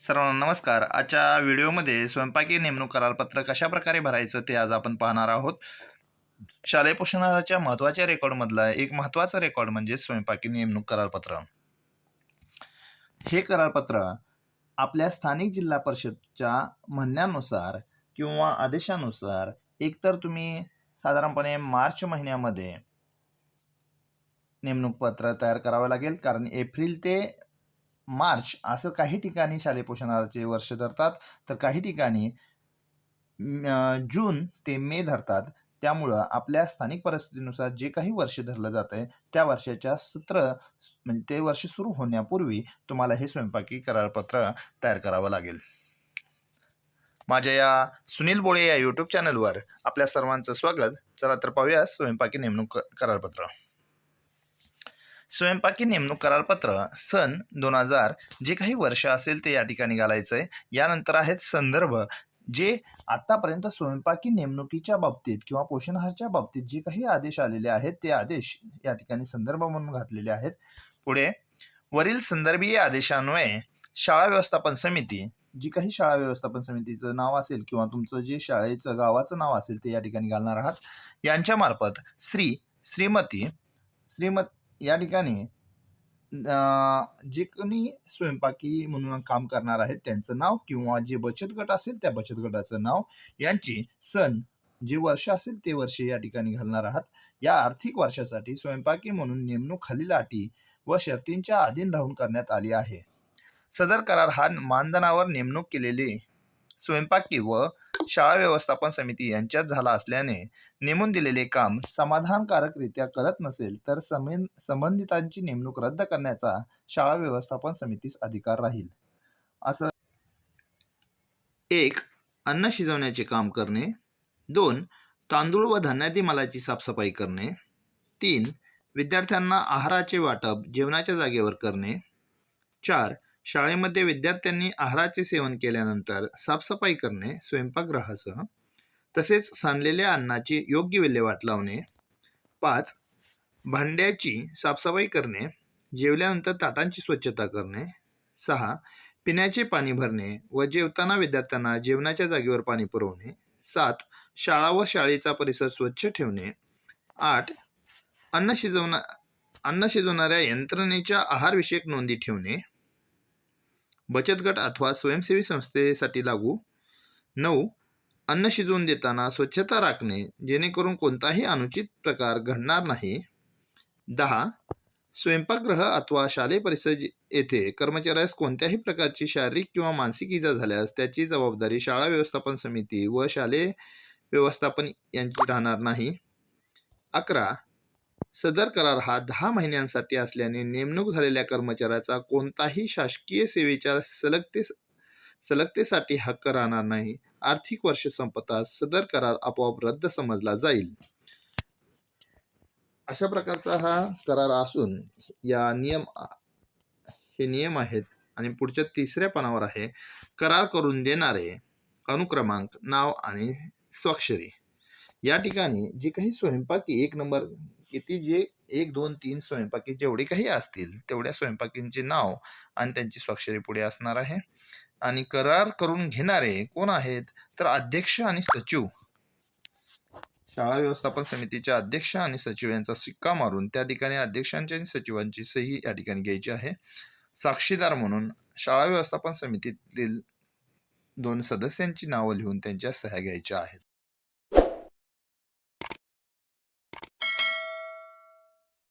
सर्वांना नमस्कार. आजच्या व्हिडिओमध्ये स्वयंपाकी नेमणूक करारपत्र कशा प्रकारे भरायचं ते आज आपण पाहणार आहोत. शालेय पोषणाच्या महत्त्वाच्या रेकॉर्डमधला एक महत्त्वाचा रेकॉर्ड म्हणजे स्वयंपाकी नेमणूक करारपत्र हे करारपत्र आपल्या स्थानिक जिल्हा परिषदच्या म्हणण्यानुसार किंवा आदेशानुसार एकतर तुम्ही साधारणपणे मार्च महिन्यामध्ये नेमणूक पत्र तयार करावं लागेल. कारण एप्रिल ते मार्च असं काही ठिकाणी शालेय पोषणाचे वर्ष धरतात तर काही ठिकाणी जून ते मे धरतात. त्यामुळं आपल्या स्थानिक परिस्थितीनुसार जे काही वर्ष धरलं जात आहे त्या वर्षाच्या सत्र म्हणजे ते वर्ष सुरू होण्यापूर्वी तुम्हाला हे स्वयंपाकी करारपत्र तयार करावं लागेल. माझ्या या सुनील बोळे या यूट्यूब चॅनलवर आपल्या सर्वांचं स्वागत. चला तर पाहूया स्वयंपाकी नेमणूक करारपत्र स्वयंपाकी नेमणूक करारपत्र सन दोन हजार जे काही वर्ष असेल ते या ठिकाणी घालायचं आहे यानंतर आहेत संदर्भ जे आतापर्यंत स्वयंपाकी नेमणुकीच्या बाबतीत किंवा पोषणाहारच्या बाबतीत जे काही आदेश आलेले आहेत ते आदेश या ठिकाणी संदर्भ म्हणून घातलेले आहेत. पुढे वरील संदर्भीय आदेशान्वये शाळा व्यवस्थापन समिती जी काही शाळा व्यवस्थापन समितीचं नाव असेल किंवा तुमचं जे शाळेचं गावाचं नाव असेल ते या ठिकाणी घालणार आहात. यांच्यामार्फत श्री श्रीमती श्रीमत या ठिकाणी जे कोणी स्वयंपाकी म्हणून काम करणार आहेत त्यांचं नाव किंवा जे बचत गट असेल त्या बचत गटाचं नाव यांची सण जे वर्ष असेल ते वर्ष या ठिकाणी घालणार आहात. या आर्थिक वर्षासाठी स्वयंपाकी म्हणून नेमणूक खालील अटी व शर्तींच्या अधीन राहून करण्यात आली आहे. सदर करार हा मानधनावर नेमणूक केलेले स्वयंपाकी व शाळा व्यवस्थापन समिती यांच्यात झाला असल्याने नेमून दिलेले काम समाधानकारकरित्या करत नसेल तर समेन संबंधितांची नेमणूक रद्द करण्याचा शाळा व्यवस्थापन समितीस अधिकार राहील. असं एक अन्न शिजवण्याचे काम करणे. दोन तांदूळ व धान्यादी मालाची साफसफाई करणे. तीन विद्यार्थ्यांना आहाराचे वाटप जेवणाच्या जागेवर करणे. चार शाळेमध्ये विद्यार्थ्यांनी आहाराचे सेवन केल्यानंतर साफसफाई करणे स्वयंपाकगृहासह तसेच सांडलेल्या अन्नाची योग्य विल्हेवाट लावणे. पाच भांड्याची साफसफाई करणे जेवल्यानंतर ताटांची स्वच्छता करणे. सहा पिण्याचे पाणी भरणे व जेवताना विद्यार्थ्यांना जेवणाच्या जागेवर पाणी पुरवणे. सात शाळा व शाळेचा परिसर स्वच्छ ठेवणे. आठ अन्न शिजवणा अन्न शिजवणाऱ्या यंत्रणेच्या आहारविषयक नोंदी ठेवणे. बचत गट अथवा स्वयंसेवी संस्थेसाठी लागू. नऊ अन्न शिजवून देताना स्वच्छता राखणे जेणेकरून कोणताही अनुचित प्रकार घडणार नाही. दहा स्वयंपाकगृह अथवा शालेय परिसर येथे कर्मचाऱ्यास कोणत्याही प्रकारची शारीरिक किंवा मानसिक इजा झाल्यास त्याची जबाबदारी शाळा व्यवस्थापन समिती व शालेय व्यवस्थापन यांची राहणार नाही. अकरा सदर करार हा दहा महिन्यांसाठी असल्याने नेमणूक झालेल्या कर्मचाऱ्याचा कोणताही शासकीय सेवेच्या सलगते सलगतेसाठी हक्क राहणार नाही. आर्थिक वर्ष संपताच सदर करार आपोआप रद्द समजला जाईल. अशा प्रकारचा हा करार असून या नियम हे नियम आहेत आणि पुढच्या तिसऱ्या पानावर आहे करार करून देणारे अनुक्रमांक नाव आणि स्वाक्षरी. या ठिकाणी जी काही स्वयंपाकी एक नंबर किती जे एक दोन तीन स्वयंपाकी जेवढे काही असतील तेवढ्या स्वयंपाकींचे नाव आणि त्यांची स्वाक्षरी पुढे असणार आहे. आणि करार करून घेणारे कोण आहेत? तर अध्यक्ष आणि सचिव. शाळा व्यवस्थापन समितीचे अध्यक्ष आणि सचिव यांचा सिक्का मारून त्या ठिकाणी अध्यक्षांची आणि सचिवांची सही या ठिकाणी घ्यायची आहे. साक्षीदार म्हणून शाळा व्यवस्थापन समितीतील दोन सदस्यांची नावं लिहून त्यांच्या सह्या घ्यायच्या आहेत.